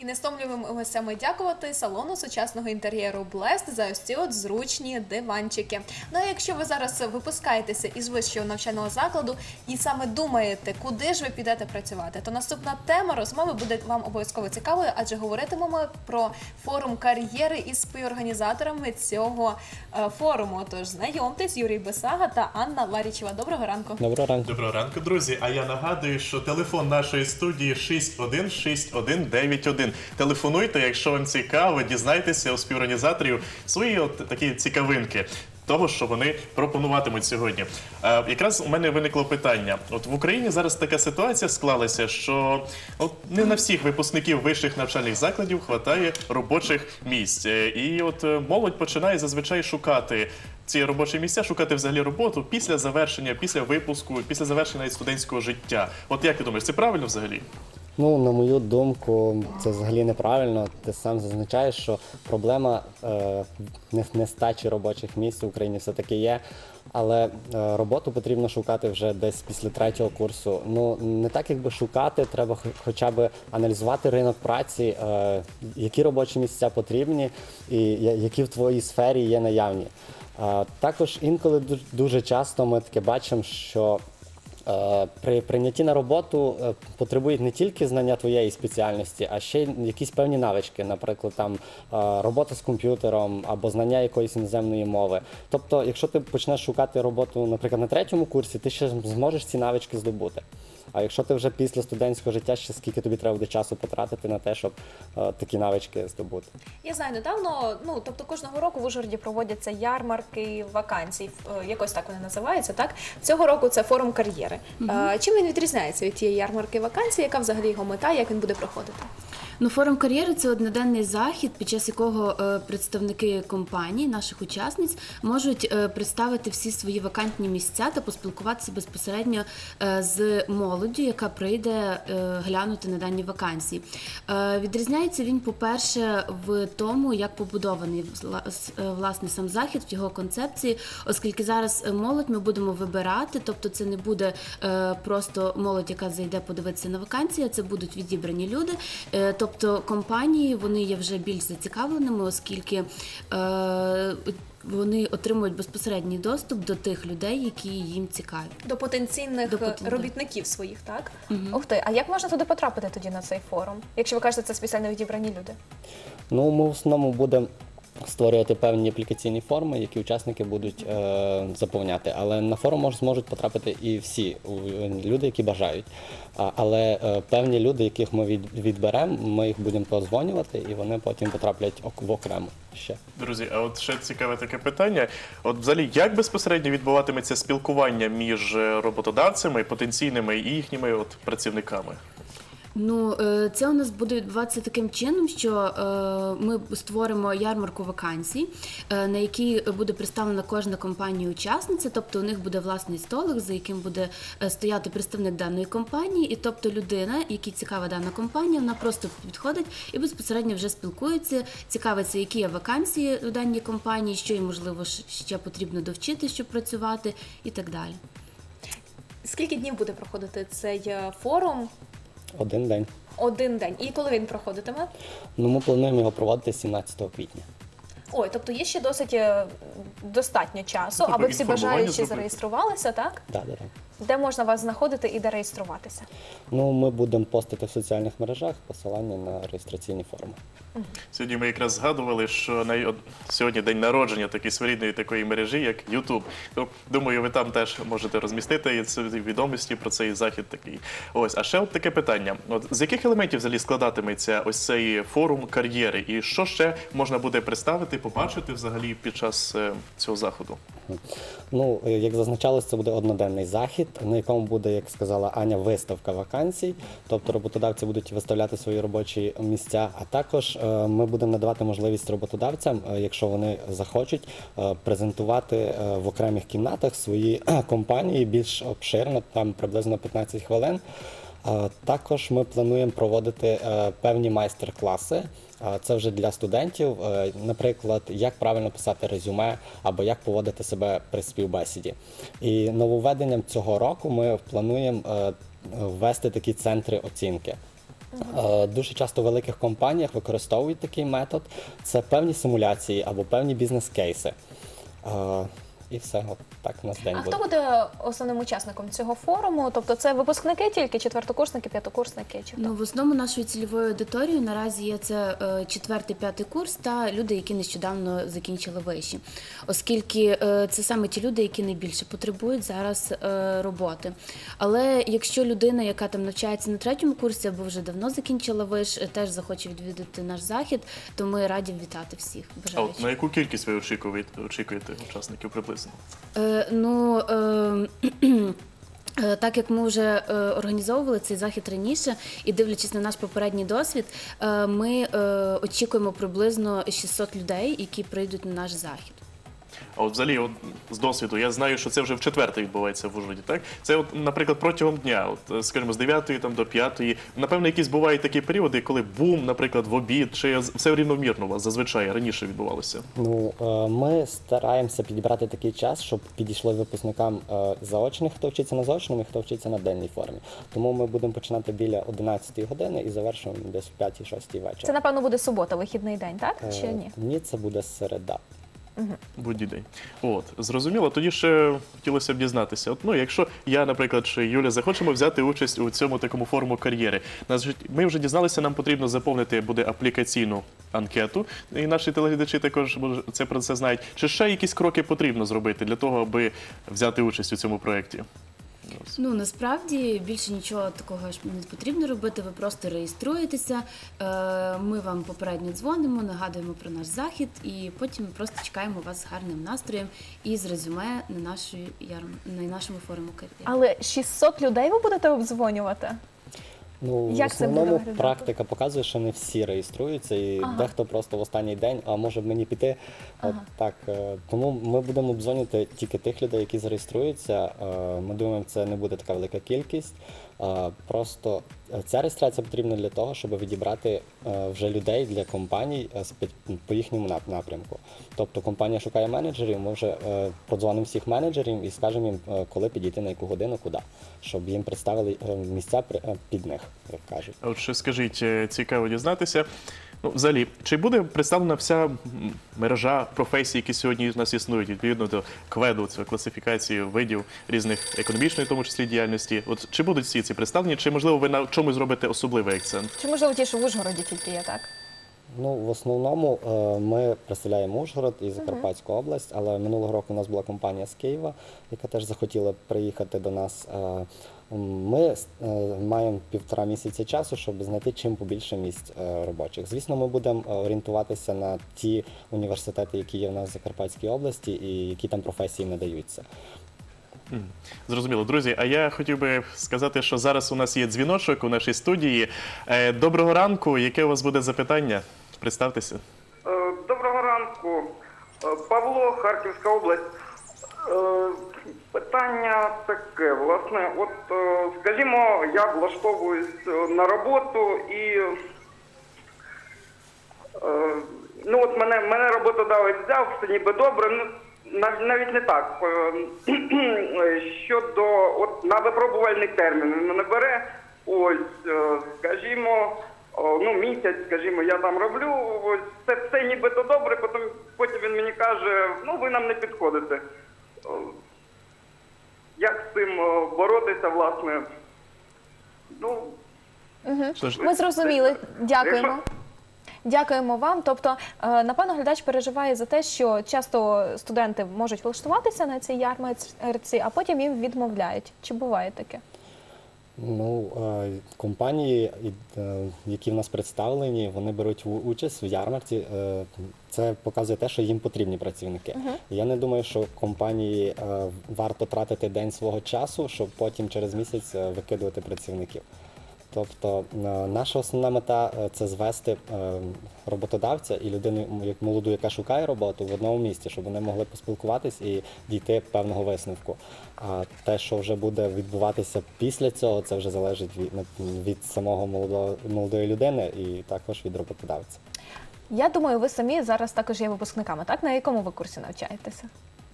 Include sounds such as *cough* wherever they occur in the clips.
І не стомлюємося ми дякувати салону сучасного інтер'єру Blest за ось ці от зручні диванчики. Ну а якщо ви зараз випускаєтеся із вищого навчального закладу і саме думаєте, куди ж ви підете працювати, то наступна тема розмови буде вам обов'язково цікавою, адже говоритимемо про форум кар'єри із співорганізаторами цього е, форуму. Тож знайомтесь, Юрій Бесага та Анна Ларічева. Доброго ранку. Доброго ранку. Доброго ранку, друзі. А я нагадую, що телефон нашої студії 616191. Телефонуйте, якщо вам цікаво, дізнайтеся у співорганізаторів свої от такі цікавинки. Того, що вони пропонуватимуть сьогодні. Е, якраз у мене виникло питання: от в Україні зараз така ситуація склалася, що от не на всіх випускників вищих навчальних закладів хватає робочих місць. Е, І от е, молодь починає зазвичай шукати ці робочі місця, шукати взагалі роботу після завершення, після випуску, після завершення студентського життя. От як ти думаєш, це правильно взагалі? Ну, на мою думку, це взагалі неправильно. Ти сам зазначаєш, що проблема е, нестачі робочих місць в Україні все-таки є. Але е, роботу потрібно шукати вже десь після третього курсу. Ну не так, якби шукати, треба хоча б аналізувати ринок праці, е, які робочі місця потрібні і які в твоїй сфері є наявні. Е, також інколи дуж- дуже часто ми таке бачимо, що При прийнятті на роботу е, потребують не тільки знання твоєї спеціальності, а ще й якісь певні навички, наприклад, там е, робота з комп'ютером або знання якоїсь іноземної мови. Тобто, якщо ти почнеш шукати роботу, наприклад, на третьому курсі, ти ще зможеш ці навички здобути. А якщо ти вже після студентського життя, ще скільки тобі треба буде часу потратити на те, щоб е, такі навички здобути? Я знаю, недавно, ну тобто кожного року в Ужгороді проводяться ярмарки вакансій, е, якось так вони називаються. Так цього року це форум кар'єри. Е, Чим він відрізняється від тієї ярмарки вакансій? Яка взагалі його мета? Як він буде проходити? Ну, форум кар'єри це одноденний захід, під час якого е, представники компаній, наших учасниць, можуть е, представити всі свої вакантні місця та поспілкуватися безпосередньо е, з молоддю, яка прийде глянути на дані вакансії. Відрізняється він, по-перше, в тому, як побудований власне сам захід в його концепції, оскільки зараз молодь ми будемо вибирати, тобто це не буде просто молодь, яка зайде подивитися на вакансії, це будуть відібрані люди. Е, Тобто компанії вони є вже більш зацікавленими, оскільки е, вони отримують безпосередній доступ до тих людей, які їм цікаві. До потенційних До потен- робітників своїх, так? Ух ти, а як можна туди потрапити тоді на цей форум? Якщо ви кажете, це спеціально відібрані люди? Ну, ми в основному будемо створювати певні аплікаційні форми, які учасники будуть е, заповняти. Але на форум мож, зможуть потрапити і всі люди, які бажають. Але е, певні люди, яких ми від, відберемо, ми їх будемо позвонювати, і вони потім потраплять в окремо ще. Друзі, а от ще цікаве таке питання. От взагалі, як безпосередньо відбуватиметься спілкування між е, роботодавцями, потенційними і їхніми от працівниками? Ну, е, це у нас буде відбуватися таким чином, що е, ми створимо ярмарку вакансій, е, на якій буде представлена кожна компанія-учасниця, тобто у них буде власний столик, за яким буде стояти представник даної компанії, і тобто людина, якій цікава дана компанія, вона просто підходить і безпосередньо вже спілкується, цікавиться, які є вакансії в даній компанії, що їм можливо ще потрібно довчити, щоб працювати, і так далі. Скільки днів буде проходити цей форум? Один день. Один день. І коли він проходитиме? Ну, ми плануємо його проводити 17 квітня. Ой, тобто є ще досить е, достатньо часу, Тобто аби всі інформування бажаючі зробити. зареєструвалися, так? Да, да, да. Де можна вас знаходити і де реєструватися? Ну, ми будемо постити в соціальних мережах посилання на реєстраційні форми. Сьогодні ми якраз згадували, що от сьогодні день народження такої своєрідної такої мережі, як YouTube. То, думаю, ви там теж можете розмістити ці відомості про цей захід такий. Ось, а ще от таке питання: от з яких елементів взагалі складатиметься ось цей форум кар'єри, і що ще можна буде представити, побачити взагалі під час е, цього заходу? Ну, е, як зазначалось, це буде одноденний захід, на якому буде, як сказала Аня, виставка вакансій. Тобто роботодавці будуть виставляти свої робочі місця. А також е, ми будемо надавати можливість роботодавцям, е, якщо вони захочуть, презентувати в окремих кімнатах свої *clears throat* компанії більш обширно, там приблизно 15 хвилин. Також ми плануємо проводити е, певні майстер-класи. Це вже для студентів, Е, наприклад, як правильно писати резюме або як поводити себе при співбесіді. І нововведенням цього року ми плануємо е, ввести такі центри оцінки. Дуже часто в великих компаніях використовують такий метод. Це певні симуляції або певні бізнес-кейси. І все, от так у нас день А буде. хто буде основним учасником цього форуму? Тобто це випускники тільки, четвертокурсники, п'ятокурсники чи хто? Ну, в основному нашою цільовою аудиторією наразі є це е, четвертий, п'ятий курс та люди, які нещодавно закінчили виші, оскільки е, це саме ті люди, які найбільше потребують зараз е, роботи. Але якщо людина, яка там навчається на третьому курсі або вже давно закінчила виш, теж захоче відвідати наш захід, то ми раді вітати всіх А от на яку кількість ви очікуєте, очікуєте учасників приблизно? Е, ну, е, *clears throat* е, так як ми вже е, організовували цей захід раніше, і дивлячись на наш попередній досвід, е, ми очікуємо приблизно 600 людей, які прийдуть на наш захід. А от взагалі, от з досвіду, я знаю, що це вже в четверте відбувається в Ужгороді, так? Це, от, наприклад, протягом дня, от, е, скажімо, з 9 там, до 5, напевно, якісь бувають такі періоди, коли бум, наприклад, в обід, чи все рівномірно у вас зазвичай раніше відбувалося? Ну, е, ми стараємося підібрати такий час, щоб підійшло випускникам е, заочних, хто вчиться на заочному і хто вчиться на денній формі. Тому ми будемо починати біля 11 години і завершуємо десь в 5-6 вечора. Це напевно буде субота, вихідний день, так? Чи ні? Ні, це буде середа. Будь день. От, зрозуміло. Тоді ще хотілося б дізнатися. От, ну, якщо я, наприклад, чи Юля захочемо взяти участь у цьому такому форуму кар'єри, нас ми вже дізналися, нам потрібно заповнити буде аплікаційну анкету. І наші телеглядачі також може, це про це знають. Чи ще якісь кроки потрібно зробити для того, аби взяти участь у цьому проєкті? Ну насправді більше нічого такого ж не потрібно робити. Ви просто реєструєтеся. е, Ми вам попередньо дзвонимо, нагадуємо про наш захід, і потім просто чекаємо вас з гарним настроєм і з резюме на нашої на нашому форуму кар'єри. Але 600 людей ви будете обдзвонювати? Ну, Як в це буде основному виглядати? практика показує, що не всі реєструються, і Ага. дехто просто в останній день, а може мені піти. От так. е, Тому ми будемо обзвонювати тільки тих людей, які зареєструються. Е, Ми думаємо, це не буде така велика кількість. Е, Просто е, ця реєстрація потрібна для того, щоб відібрати е, вже людей для компаній спе- по їхньому напрямку. Тобто компанія шукає менеджерів, ми вже подзвонимо всіх менеджерів і скажемо їм, коли підійти на яку годину, куди, щоб їм представили місця під них, як кажуть. А от ще скажіть, цікаво дізнатися. Ну, взагалі, чи буде представлена вся мережа професій, які сьогодні в нас існують, відповідно до кведу, це класифікації видів різних економічної, в тому числі діяльності? От чи будуть всі ці представлені, чи можливо ви на чомусь зробите особливий акцент? Чи можливо ті, що в Ужгороді тільки є, так? Ну, в основному е, ми представляємо Ужгород і Закарпатську область, але минулого року у нас була компанія з Києва, яка теж захотіла приїхати до нас. Ми е, маємо півтора місяці часу, щоб знайти чим побільше місць е, робочих. Звісно, ми будемо е, орієнтуватися на ті університети, які є в нас в Закарпатській області, і які там професії надаються. Зрозуміло, друзі. А я хотів би сказати, що зараз у нас є дзвіночок у нашій студії. Доброго ранку. Яке у вас буде запитання? Представтеся. Доброго ранку. Павло, Харківська область. Питання таке, власне, от е, скажімо, я влаштовуюсь е, на роботу і е, ну от мене, мене роботодавець взяв, все ніби добре. Ну навіть не так. Щодо от на випробувальний термін мене бере. Ось, скажімо, ну місяць, скажімо, я там роблю. Ось це все нібито добре. Потім потім він мені каже, ну ви нам не підходите. Як з цим боротися, власне? Ну, Що Ми зрозуміли. Дякуємо. Дякуємо вам. Тобто, е, напевно, глядач переживає за те, що часто студенти можуть влаштуватися на цій ярмарці, а потім їм відмовляють. Чи буває таке? Ну, компанії, е, які в нас представлені, вони беруть участь в ярмарці. Е, Це показує те, що їм потрібні працівники. Я не думаю, що компанії е, варто тратити день свого часу, щоб потім через місяць викидувати працівників. Тобто е, наша основна мета е, це звести е, роботодавця і людину, як молоду, яка шукає роботу в одному місці, щоб вони могли поспілкуватись і дійти певного висновку. А те, що вже буде відбуватися після цього, це вже залежить від, від самого молодого молодої людини і також від роботодавця. Я думаю, ви самі зараз також є випускниками, так? На якому ви курсі навчаєтеся?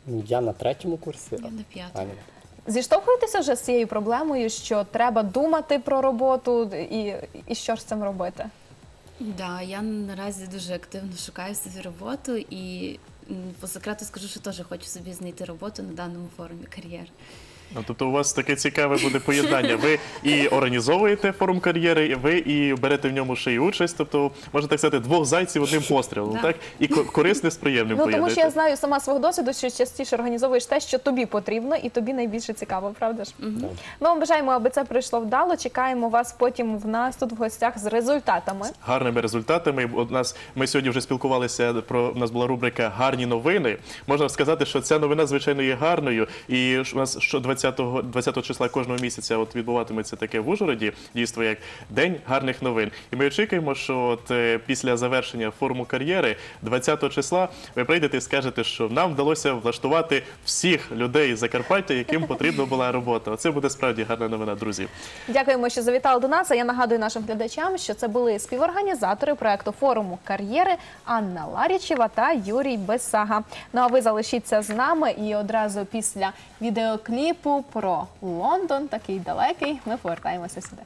Я на третьому курсі. Я на п'ятому. Зіштовхуєтеся вже з цією проблемою, що треба думати про роботу і, і що ж з цим робити? Да, я наразі дуже активно шукаю собі роботу і по секрету скажу, що теж хочу собі знайти роботу на даному форумі кар'єр. Ну, тобто у вас таке цікаве буде поєднання. Ви і організовуєте форум кар'єри, і ви і берете в ньому ще й участь. Тобто, можна так сказати, двох зайців одним пострілом. Так і ко- корисне з приємним Ну тому що я поєднуєте. знаю сама свого досвіду, що частіше організовуєш те, що тобі потрібно, і тобі найбільше цікаво, правда ж? Ми вам бажаємо, аби це пройшло вдало. Чекаємо вас потім в нас тут в гостях з результатами. гарними результатами. У нас ми сьогодні вже спілкувалися про у нас була рубрика Гарні новини. Можна сказати, що ця новина звичайно є гарною. І ж у нас що 20, 20 числа кожного місяця от відбуватиметься таке в Ужгороді дійство як День гарних новин. І ми очікуємо, що от е, після завершення форуму кар'єри 20 числа ви прийдете і скажете, що нам вдалося влаштувати всіх людей з Закарпаття, яким потрібна була робота. Оце буде справді гарна новина, друзі. Дякуємо, що завітали до нас. А я нагадую нашим глядачам, що це були співорганізатори проекту форуму кар'єри Анна Ларічева та Юрій Бесага. Ну а ви залишіться з нами і одразу після відеокліпу про Лондон, такий далекий, ми повертаємося сюди.